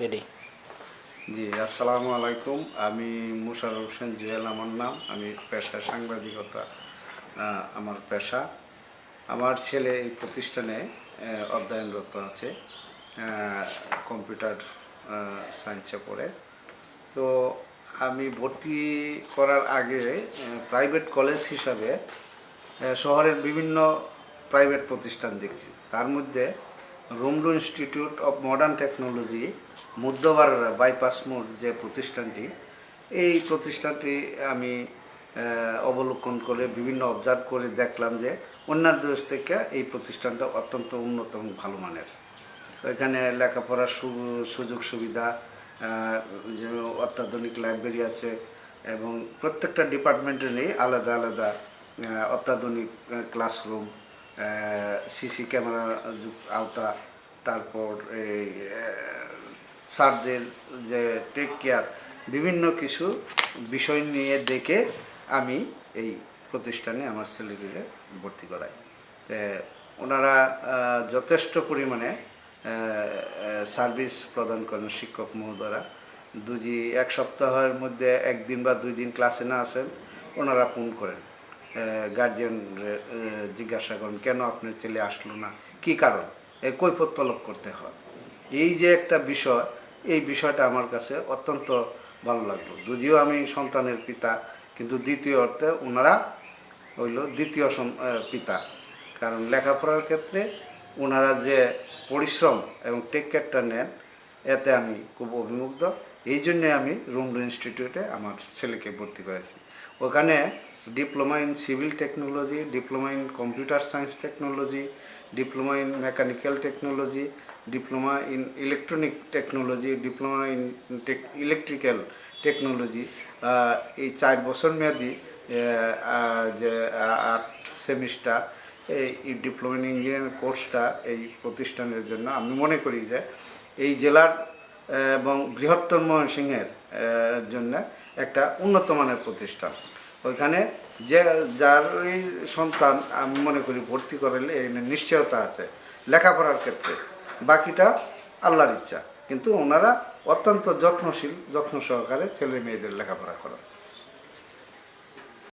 Ready জি, আসসালামু আলাইকুম। আমি মুশার হোসেন জুয়েল আমার নাম। আমি পেশা সাংবাদিকতা আমার পেশা। আমার ছেলে এই প্রতিষ্ঠানে অধ্যয়নরত আছে কম্পিউটার সায়েন্সে পড়ে। তো আমি ভর্তি করার আগে প্রাইভেট কলেজ হিসাবে শহরের বিভিন্ন প্রাইভেট প্রতিষ্ঠান দেখছি। তার মধ্যে রুমডু ইনস্টিটিউট অফ মডার্ন টেকনোলজি মুদ্রবার বাইপাস মোড় যে প্রতিষ্ঠানটি, এই প্রতিষ্ঠানটি আমি অবলোকন করে, বিভিন্ন অবজার্ভ করে দেখলাম যে অন্যান্য দেশ থেকে এই প্রতিষ্ঠানটা অত্যন্ত উন্নত এবং ভালো মানের। এখানে লেখাপড়ার সুযোগ সুবিধা অত্যাধুনিক লাইব্রেরি আছে এবং প্রত্যেকটা ডিপার্টমেন্টেরই আলাদা আলাদা অত্যাধুনিক ক্লাসরুম সিসি ক্যামেরা আওতা, তারপর এই স্যারদের যে টেক কেয়ার বিভিন্ন কিছু বিষয় নিয়ে দেখে আমি এই প্রতিষ্ঠানে আমার ছেলেটিকে ভর্তি করাই। ওনারা যথেষ্ট পরিমাণে সার্ভিস প্রদান করেন শিক্ষক মহোদয়রা। দুজি এক সপ্তাহের মধ্যে একদিন বা দুই দিন ক্লাসে না আসেন, ওনারা ফোন করেন। গার্জিয়ান জিজ্ঞাসা করেন, কেন আপনার ছেলে আসলো না? কি কারণ? এ, কৈফত তলব করতে হয়। এই যে একটা বিষয়, এই বিষয়টা আমার কাছে অত্যন্ত ভালো লাগল। যদিও আমি সন্তানের পিতা, কিন্তু দ্বিতীয় অর্থে ওনারা হইল দ্বিতীয় পিতা। কারণ লেখাপড়ার ক্ষেত্রে ওনারা যে পরিশ্রম এবং টেক কেয়ারটা নেন, এতে আমি খুব অভিমুগ্ধ। এই জন্যে আমি রুমডু ইনস্টিটিউটে আমার ছেলেকে ভর্তি করেছি। ওখানে diploma in civil technology, diploma in computer science technology, diploma in mechanical technology, diploma in electronic technology, diploma in electrical technology. এই চার বছর মেয়াদি যে আট সেমিস্টার, এই ডিপ্লোমা ইন ইঞ্জিনিয়ারিং কোর্সটা এই প্রতিষ্ঠানের জন্য আমি মনে করি যে এই জেলার এবং বৃহত্তর ময়মনসিংহের জন্য একটা উন্নত মানের প্রতিষ্ঠান। ওইখানে যে, যারই সন্তান, আমি মনে করি ভর্তি করালে নিশ্চয়তা আছে, লেখাপড়ার ক্ষেত্রে। বাকিটা আল্লাহর ইচ্ছা। কিন্তু ওনারা অত্যন্ত যত্নশীল, যত্ন সহকারে ছেলে মেয়েদের লেখাপড়া করেন।